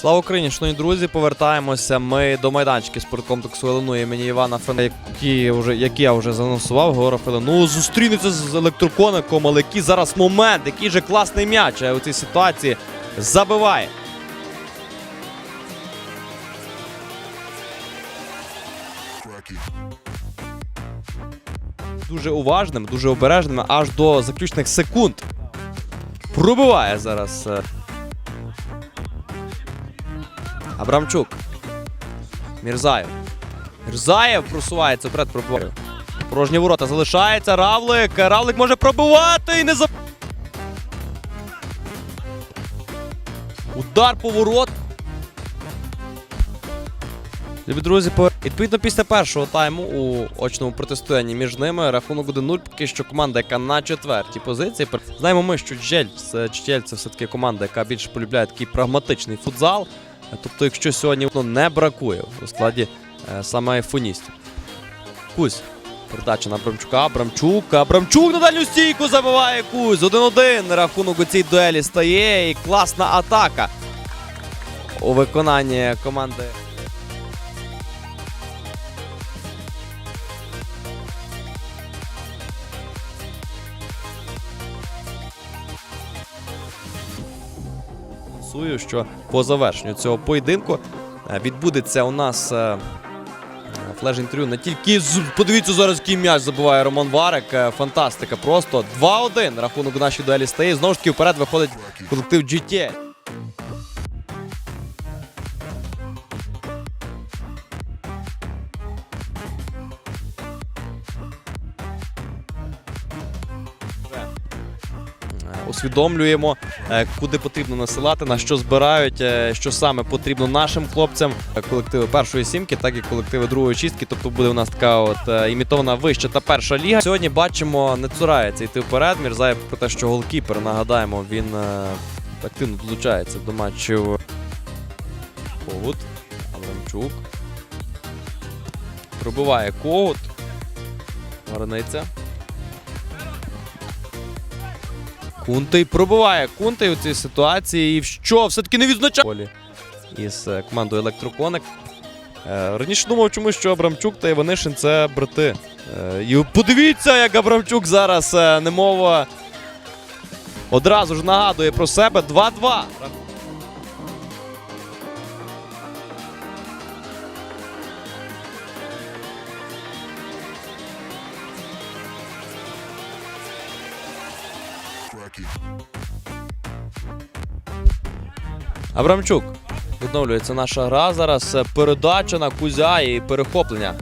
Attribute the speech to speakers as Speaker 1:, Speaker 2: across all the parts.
Speaker 1: Слава Україні, шановні друзі, повертаємося. Ми до майданчики спорткомплексу Елену імені Івана Франка, які, вже, які я вже занонсував. Гора Ну, зустрінеться з електрокоником, але який зараз момент, який же класний м'яч е, у цій ситуації забиває. Дуже уважним, дуже обережним, аж до заключних секунд. Пробиває зараз. Абрамчук. Мірзаєв. Мірзаєв просувається вперед пробиває. Порожні ворота залишається. Равлик. Равлик може пробивати і не за. Удар по ворот. Любі друзі, відповідно після першого тайму у очному протистоянні між ними рахунок 1-0, поки що команда, яка на четвертій позиції. Знаємо ми, що Джель, це, Джель це все-таки команда, яка більше полюбляє такий прагматичний футзал. Тобто, якщо сьогодні воно не бракує у складі е, саме айфоністів. Кузь. Передача на Абрамчука. Абрамчук. Абрамчук на дальню стійку забиває Кузь. 1-1. Рахунок у цій дуелі стає. І класна атака у виконанні команди. Анонсую, що по завершенню цього поєдинку е, відбудеться у нас флеш-інтерв'ю не тільки з. Подивіться зараз, який м'яч забиває Роман Варик. Е, Фантастика. Просто 2-1. Рахунок нашій дуелі стає. Знову ж таки вперед виходить колектив GT. Усвідомлюємо, е, куди потрібно насилати, на що збирають, е, що саме потрібно нашим хлопцям. Е, Колективи першої сімки, так і колективи другої чистки. Тобто буде у нас така от імітована вища та перша ліга. Сьогодні бачимо, не цурається йти вперед. Мірзаєв про те, що голкіпер, нагадаємо, він активно долучається до матчів. Когут, Аврамчук. Пробиває Когут. Варниця. Кунтей пробиває Кунтей у цій ситуації. І що? Все-таки не відзначає із е, командою Електроконик. Е, Раніше думав чомусь, що Абрамчук та Іванишин це брати. Е, І подивіться, як Абрамчук зараз немов одразу ж нагадує про себе 2-2. Абрамчук. Відновлюється наша гра. Зараз е, передача на Кузя і перехоплення.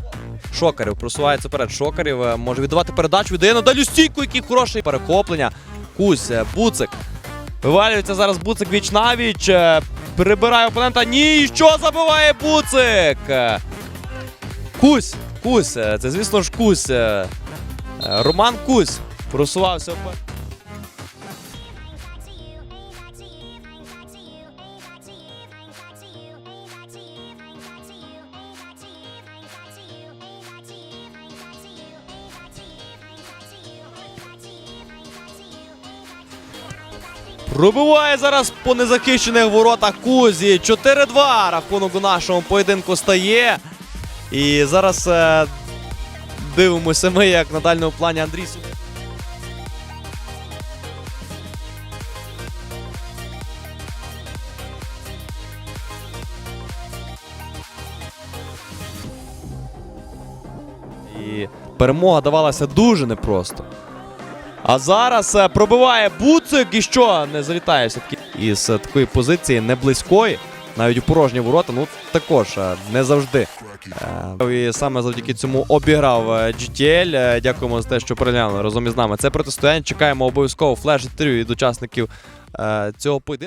Speaker 1: Шокарів просувається перед Шокарів. е, Може віддавати передачу. Віддає на дальню стійку, який хороший перехоплення. Кузь, е, Буцик. Вивалюється зараз Буцик віч навіч. Прибирає опонента. Ні, що забиває Буцик? Кузь. е, Це, звісно ж, Кузь. е, Роман Кузь просувався вперед. Пробиває зараз по незахищених воротах Кузі. 4-2. Рахунок у нашому поєдинку стає. І зараз е, дивимося ми, як на дальньому плані Андрій Су- І перемога давалася дуже непросто. А зараз е, пробиває Буцик і що не залітає все-таки із е, такої позиції не близької, навіть у порожні ворота. Ну також е, не завжди. І саме завдяки цьому обіграв GTL. Дякуємо за те, що переглянули разом із нами. Це протистояння. Чекаємо обов'язково флеш інтерв'ю від учасників цього поєдинку.